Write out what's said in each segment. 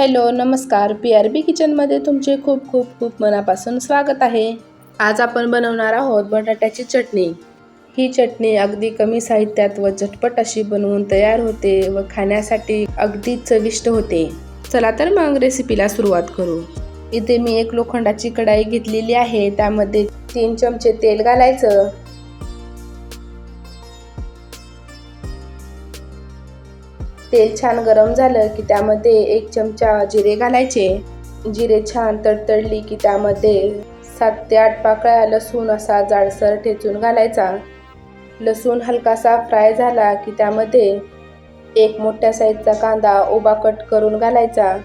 Hello नमस्कार. P R B किचनमध्ये तुमचे खूप खूप खूप मनापासून स्वागत आहे. आज आपण बनवणार आहोत बटाट्याची चटणी. ही चटणी अगदी कमी साहित्यात व झटपट अशी बनवून तयार होते व खाण्यासाठी अगदी चविष्ट होते. चला तर मग रेसिपीला सुरुवात करू. इथे मी एक लोखंडाची कढाई घेतलेली आहे. त्यामध्ये तीन चमचे तेल घालायचं. तेल छान गरम झालं की त्यामध्ये एक चमचा जिरे घालायचे. जिरे छान तडतडली की त्यामध्ये सात ते आठ पाकळ्या लसूण असा जाडसर ठेचून घालायचा. लसूण हलकासा फ्राय झाला की त्यामध्ये एक मोठ्या साईजचा कांदा उभा कट करून घालायचा.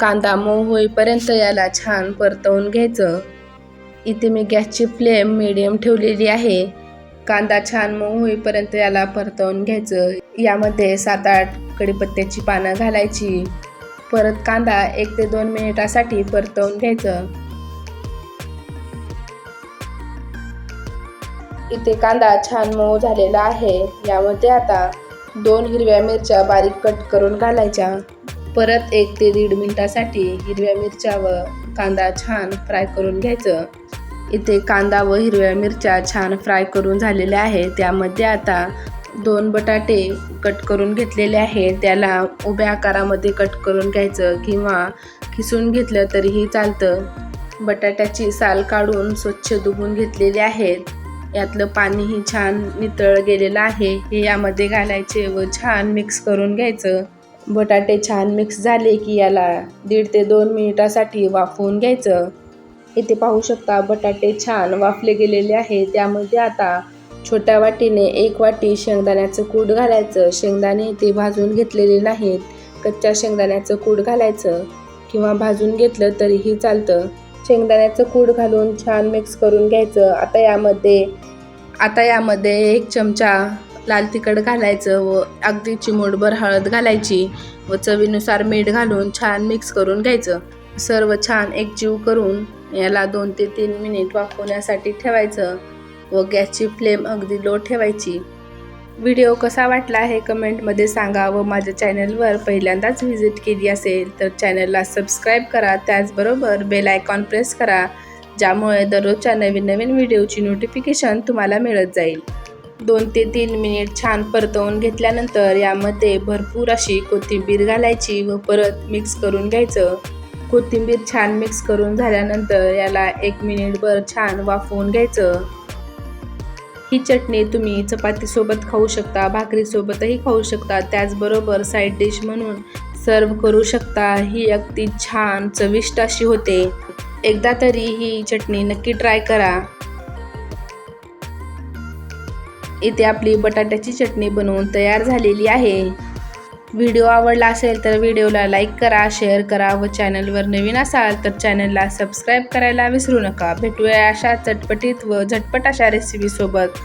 कांदा मऊ होईपर्यंत याला छान परतवून घ्यायचं. इथे मी गॅसची फ्लेम मिडियम ठेवलेली आहे. कांदा छान मऊ होईपर्यंत याला परतवून घ्यायचं. यामध्ये सात आठ कढीपत्त्याची पानं घालायची. परत कांदा एक ते दोन मिनिटासाठी परतवून घ्यायचं. इथे कांदा छान मऊ झालेला आहे. यामध्ये आता दोन हिरव्या मिरच्या बारीक कट करून घालायच्या. परत एक ते दीड मिनिटासाठी हिरव्या मिरच्या व कांदा छान फ्राय करून घ्यायचं. इथे कांदा व हिरव्या मिरच्या छान फ्राय करून झालेल्या आहेत. त्यामध्ये आता दोन बटाटे कट करून घेतलेले आहे त्याला उभ्या आकारामध्ये कट करून घ्यायचं किंवा खिसून घेतलं तरीही चालतं. बटाट्याची साल काढून स्वच्छ धुवून घेतलेले आहेत. यातलं पाणीही छान नितळ गेलेलं आहे. हे यामध्ये घालायचे व छान मिक्स करून घ्यायचं. बटाटे छान मिक्स झाले की याला दीड ते दोन मिनिटासाठी वाफवून घ्यायचं. इथे पाहू शकता बटाटे छान वाफले गेलेले आहे. त्यामध्ये आता छोट्या वाटीने एक वाटी शेंगदाण्याचं कूट घालायचं. शेंगदाणे इथे भाजून घेतलेले नाहीत. कच्च्या शेंगदाण्याचं कूट घालायचं किंवा भाजून घेतलं तरीही चालतं. शेंगदाण्याचं कूट घालून छान मिक्स करून घ्यायचं. आता यामध्ये आता यामध्ये एक चमचा लाल तिखट घालायचं व अगदी चिमूटभर हळद घालायची व चवीनुसार मीठ घालून छान मिक्स करून घ्यायचं. सर्व छान एकजीव करून याला दोन ते तीन मिनिट वाफवण्यासाठी ठेवायचं व गॅसची फ्लेम अगदी लो ठेवायची. व्हिडिओ कसा वाटला हे कमेंटमध्ये सांगा व माझ्या चॅनलवर पहिल्यांदाच व्हिजिट केली असेल तर चॅनलला सबस्क्राईब करा त्याचबरोबर बेल आयकॉन प्रेस करा ज्यामुळे दररोजच्या नवीन नवीन व्हिडिओची नोटिफिकेशन तुम्हाला मिळत जाईल. दोन ते तीन मिनिट छान परतवून घेतल्यानंतर यामध्ये भरपूर अशी कोथिंबीर घालायची व परत मिक्स करून घ्यायचं. कोथिंबीर छान मिक्स करून झाल्यानंतर याला एक मिनिटभर छान वाफवून घ्यायचं. ही चटणी तुम्ही चपातीसोबत खाऊ शकता भाकरीसोबतही खाऊ शकता. त्याचबरोबर साईड डिश म्हणून सर्व करू शकता. ही अगदी छान चविष्ट अशी होते. एकदा तरी ही चटणी नक्की ट्राय करा. इथे आपली बटाट्याची चटणी बनवून तयार झालेली आहे. व्हिडिओ आवडला असेल तर व्हिडिओला लाईक करा शेअर करा व चॅनलवर नवीन असाल तर चॅनलला सबस्क्राईब करायला विसरू नका. भेटूया अशा चटपटीत व झटपट अशा रेसिपीसोबत